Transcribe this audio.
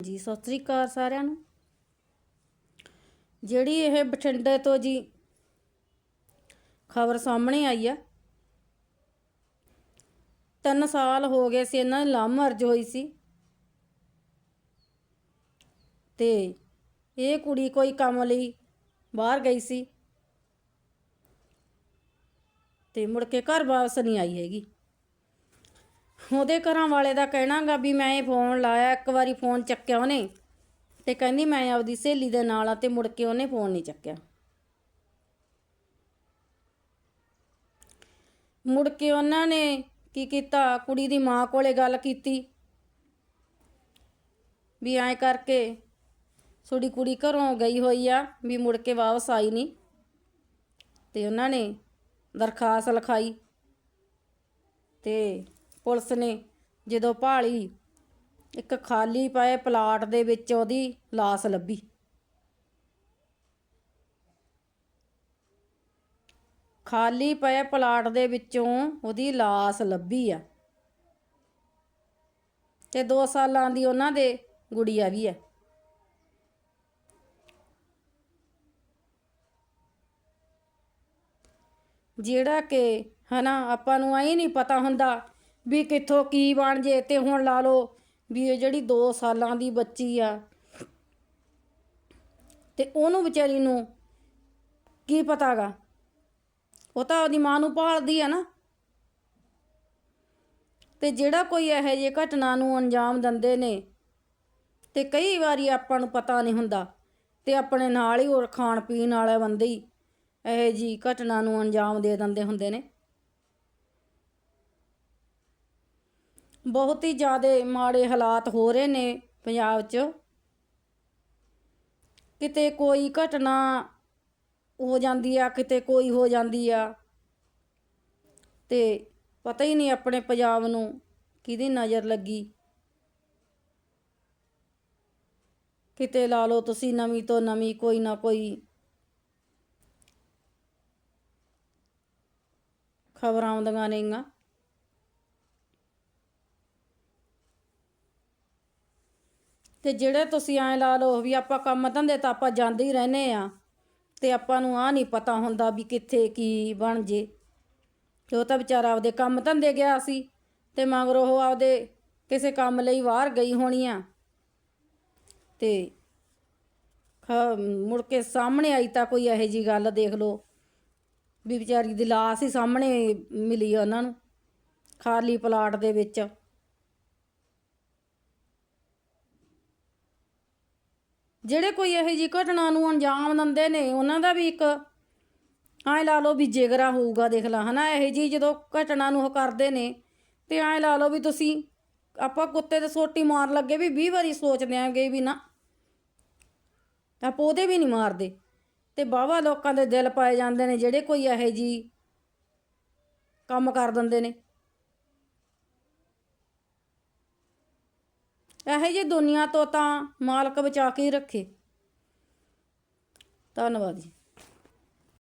ਜੀ ਸਤਿ ਸ੍ਰੀ ਅਕਾਲ ਸਾਰਿਆਂ ਨੂੰ। ਜਿਹੜੀ ਇਹ ਬਠਿੰਡੇ ਤੋਂ ਜੀ ਖਬਰ ਸਾਹਮਣੇ ਆਈ ਆ, ਤਿੰਨ ਸਾਲ ਹੋ ਗਏ ਸੀ ਇਹਨਾਂ ਦੀ ਲਵ ਮਰਜ ਹੋਈ ਸੀ। ਤੇ ਇਹ ਕੁੜੀ ਕੋਈ ਕੰਮ ਲਈ ਬਾਹਰ ਗਈ ਸੀ। ਤੇ ਮੁੜ ਕੇ ਘਰ ਵਾਪਸ ਨਹੀਂ ਆਈ ਹੈਗੀ। ਉਹਦੇ ਘਰਾਂ ਵਾਲੇ ਦਾ ਕਹਿਣਾਗਾ ਵੀ ਮੈਂ ਇਹ ਫੋਨ ਲਾਇਆ, ਇੱਕ ਵਾਰੀ ਫੋਨ ਚੱਕਿਆ ਉਹਨੇ ਤੇ ਕਹਿੰਦੀ ਮੈਂ ਆਪਦੀ ਸਹੇਲੀ ਦੇ ਨਾਲ ਆ ਤੇ ਮੁੜ ਕੇ ਉਹਨੇ ਫੋਨ ਨਹੀਂ ਚੱਕਿਆ। ਮੁੜ ਕੇ ਉਹਨਾਂ ਨੇ ਕੀ ਕੀਤਾ? ਕੁੜੀ ਦੀ ਮਾਂ ਕੋਲੇ ਗੱਲ ਕੀਤੀ ਵੀ ਐਂ ਕਰਕੇ ਤੁਹਾਡੀ ਕੁੜੀ ਘਰੋਂ ਗਈ ਹੋਈ ਆ ਵੀ ਮੁੜ ਕੇ ਵਾਪਸ ਆਈ ਨਹੀਂ। ਤੇ ਉਹਨਾਂ ਨੇ ਦਰਖਾਸਤ ਲਿਖਾਈ ਤੇ ਪੁਲਿਸ ਨੇ ਜਦੋਂ ਭਾਲੀ ਇੱਕ ਖਾਲੀ ਪਏ ਪਲਾਟ ਦੇ ਵਿੱਚ ਉਹਦੀ ਲਾਸ਼ ਲੱਭੀ। ਖਾਲੀ ਪਏ ਪਲਾਟ ਦੇ ਵਿੱਚੋਂ ਉਹਦੀ ਲਾਸ਼ ਲੱਭੀ ਆ। ਤੇ 2 ਸਾਲਾਂ ਦੀ ਉਹਨਾਂ ਦੇ ਗੁੜੀਆ ਵੀ ਹੈ ਜਿਹੜਾ ਕਿ ਹਨਾ ਆਪਾਂ ਨੂੰ ਐ ਨਹੀਂ ਪਤਾ ਹੁੰਦਾ ਵੀ ਕਿੱਥੋਂ ਕੀ ਬਣ ਜੇ ਤੇ ਹੁਣ ਲਾ ਲਓ ਵੀ ਇਹ ਜਿਹੜੀ 2 ਸਾਲਾਂ ਦੀ ਬੱਚੀ ਆ ਤੇ ਉਹਨੂੰ ਵਿਚਾਰੀ ਨੂੰ ਕੀ ਪਤਾਗਾ? ਉਹ ਤਾਂ ਉਹਦੀ ਮਾਂ ਨੂੰ ਭਾਲਦੀ ਆ ਨਾ। ਤੇ ਜਿਹੜਾ ਕੋਈ ਇਹੋ ਜਿਹੀ ਘਟਨਾ ਨੂੰ ਅੰਜਾਮ ਦਿੰਦੇ ਨੇ ਤੇ ਕਈ ਵਾਰੀ ਆਪਾਂ ਨੂੰ ਪਤਾ ਨਹੀਂ ਹੁੰਦਾ ਤੇ ਆਪਣੇ ਨਾਲ ਹੀ ਹੋਰ ਖਾਣ ਪੀਣ ਵਾਲੇ ਬੰਦੇ ਹੀ ਇਹੋ ਜੀ ਘਟਨਾ ਨੂੰ ਅੰਜਾਮ ਦੇ ਦਿੰਦੇ ਹੁੰਦੇ ਨੇ। ਬਹੁਤ ਹੀ ਜ਼ਿਆਦਾ ਮਾੜੇ ਹਾਲਾਤ ਹੋ ਰਹੇ ਨੇ ਪੰਜਾਬ 'ਚ। ਕਿਤੇ ਕੋਈ ਘਟਨਾ ਹੋ ਜਾਂਦੀ ਆ, ਕਿਤੇ ਕੋਈ ਹੋ ਜਾਂਦੀ ਆ, ਤੇ ਪਤਾ ਹੀ ਨਹੀਂ ਆਪਣੇ ਪੰਜਾਬ ਨੂੰ ਕਿਹਦੀ ਨਜ਼ਰ ਲੱਗੀ। ਕਿਤੇ ਲਾ ਲਓ ਤੁਸੀਂ ਨਵੀਂ ਤੋਂ ਨਵੀਂ ਕੋਈ ਨਾ ਕੋਈ ਖਬਰਾਂ ਆਉਂਦੀਆਂ ਨੇਗੀਆਂ। ਤੇ ਜਿਹੜੇ ਤੁਸੀਂ ਐਂ ਲਾ ਲਓ ਵੀ ਆਪਾਂ ਕੰਮ ਧੰਦੇ ਤਾਂ ਆਪਾਂ ਜਾਂਦੇ ਹੀ ਰਹਿੰਦੇ ਆ, ਤੇ ਆਪਾਂ ਨੂੰ ਆ ਨਹੀਂ ਪਤਾ ਹੁੰਦਾ ਵੀ ਕਿੱਥੇ ਕੀ ਬਣ ਜੇ। ਤੇ ਉਹ ਤਾਂ ਵਿਚਾਰਾ ਆਪਦੇ ਕੰਮ ਧੰਦੇ ਗਿਆ ਸੀ, ਤੇ ਮਗਰ ਉਹ ਆਪਦੇ ਕਿਸੇ ਕੰਮ ਲਈ ਬਾਹਰ ਗਈ ਹੋਣੀ ਆ। ਤੇ ਖ- ਮੁੜ ਕੇ ਸਾਹਮਣੇ ਆਈ ਤਾਂ ਕੋਈ ਇਹੋ ਜੀ ਗੱਲ ਦੇਖ ਲਓ, ਵੀ ਵਿਚਾਰੀ ਦੀ ਲਾਸ਼ ਹੀ ਸਾਹਮਣੇ ਮਿਲੀ ਉਹਨਾਂ ਨੂੰ, ਖਾਲੀ ਪਲਾਟ ਦੇ ਵਿੱਚ। ਜਿਹੜੇ ਕੋਈ ਇਹੋ ਜੀ ਘਟਨਾ ਨੂੰ ਅੰਜਾਮ ਦਿੰਦੇ ਨੇ, ਉਹਨਾਂ ਦਾ ਵੀ ਇੱਕ ਐਂ ਲਾ ਲਓ ਵੀ ਜਿਗਰਾ ਹੋਊਗਾ, ਦੇਖ ਲਾ, ਹਨਾ? ਇਹੋ ਜੀ ਜਦੋਂ ਘਟਨਾ ਨੂੰ ਉਹ ਕਰਦੇ ਨੇ, ਤੇ ਐਂ ਲਾ ਲਓ ਵੀ ਤੁਸੀਂ ਆਪਾਂ ਕੁੱਤੇ ਤੇ ਸੋਟੀ ਮਾਰ ਲੱਗੇ ਵੀ 20 ਵਾਰੀ ਸੋਚਦੇ ਆਂਗੇ ਵੀ ਨਾ। ਆਪਾਂ ਉਹਦੇ ਵੀ ਨਹੀਂ ਮਾਰਦੇ। ਤੇ ਬਾਵਾ ਲੋਕਾਂ ਦੇ ਦਿਲ ਪਾਏ ਜਾਂਦੇ ਨੇ, ਜਿਹੜੇ ਕੋਈ ਇਹੋ ਜੀ ਕੰਮ ਕਰ ਦਿੰਦੇ ਨੇ। ਇਹੋ ਜਿਹੀ ਦੁਨੀਆ ਤੋਂ ਤਾਂ ਮਾਲਕ ਬਚਾ ਕੇ ਹੀ ਰੱਖੇ। ਧੰਨਵਾਦ ਜੀ।